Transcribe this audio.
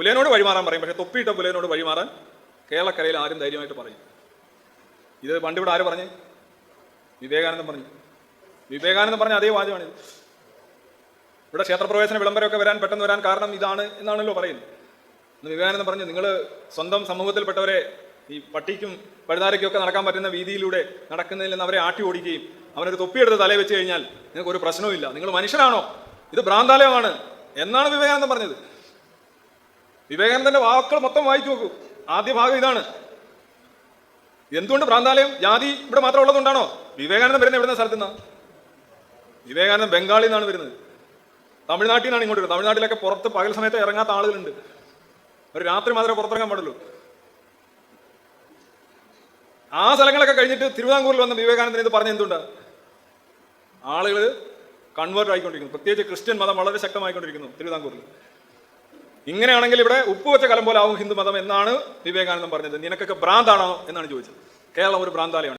പുലേനോട് വഴിമാറാൻ പറയും. പക്ഷേ തൊപ്പിയിട്ട പുലേനോട് വഴിമാറാൻ കേരളക്കരയിൽ ആരും ധൈര്യമായിട്ട് പറയും. ഇത് പണ്ടിവിടെ ആര് പറഞ്ഞു? വിവേകാനന്ദൻ പറഞ്ഞു. വിവേകാനന്ദൻ പറഞ്ഞ അതേ വാചകമാണിത് ഇവിടെ ക്ഷേത്രപ്രവേശന വിളംബരമൊക്കെ വരാൻ പെട്ടെന്ന് വരാൻ കാരണം ഇതാണ് എന്നാണല്ലോ പറയുന്നത്. ഇന്ന് വിവേകാനന്ദൻ പറഞ്ഞു നിങ്ങൾ സ്വന്തം സമൂഹത്തിൽപ്പെട്ടവരെ ഈ പട്ടിക്കും പഴുതാരയ്ക്കും ഒക്കെ നടക്കാൻ പറ്റുന്ന വീതിയിലൂടെ നടക്കുന്നതിൽ നിന്ന് അവരെ ആട്ടി ഓടിക്കുകയും അവനൊരു തൊപ്പിയെടുത്ത് തലയിൽ വെച്ച് കഴിഞ്ഞാൽ നിങ്ങൾക്ക് ഒരു പ്രശ്നവുമില്ല. നിങ്ങൾ മനുഷ്യനാണോ ഇത് ഭ്രാന്താലയമാണ് എന്നാണ് വിവേകാനന്ദൻ പറഞ്ഞത്. വിവേകാനന്ദന്റെ വാക്കുകൾ മൊത്തം വായിച്ചു നോക്കൂ. ആദ്യ ഭാഗം ഇതാണ്. എന്തുകൊണ്ട് ഭ്രാന്താലയം ജാതി ഇവിടെ മാത്രം ഉള്ളതുകൊണ്ടാണോ വിവേകാനന്ദൻ വരുന്ന എവിടുന്ന സ്ഥലത്തു നിന്നാ? വിവേകാനന്ദൻ ബംഗാളിൽ നിന്നാണ് വരുന്നത്. തമിഴ്നാട്ടിൽ നിന്നാണ് ഇങ്ങോട്ട് വരുന്നത്. തമിഴ്നാട്ടിലൊക്കെ പുറത്ത് പകൽ സമയത്ത് ഇറങ്ങാത്ത ആളുകളുണ്ട്. ഒരു രാത്രി മാത്രമേ പുറത്തിറങ്ങാൻ പാടുള്ളൂ. ആ സ്ഥലങ്ങളൊക്കെ കഴിഞ്ഞിട്ട് തിരുവിതാംകൂറിൽ വന്ന വിവേകാനന്ദൻ ഇത് പറഞ്ഞ എന്തുകൊണ്ടാ? ആളുകൾ കൺവേർട്ട് ആയിക്കൊണ്ടിരിക്കുന്നു. പ്രത്യേകിച്ച് ക്രിസ്ത്യൻ മതം വളരെ ശക്തമായിക്കൊണ്ടിരിക്കുന്നു തിരുവിതാംകൂറിൽ. ഇങ്ങനെയാണെങ്കിൽ ഇവിടെ ഉപ്പ് വെച്ച കലം പോലെ ആവും ഹിന്ദു മതം എന്നാണ് വിവേകാനന്ദം പറഞ്ഞത്. നിനക്കൊക്കെ ഭ്രാന്താണോ? എന്നാണ് ചോദിച്ചത്. കേരളം ഒരു ഭ്രാന്താലയമാണ്.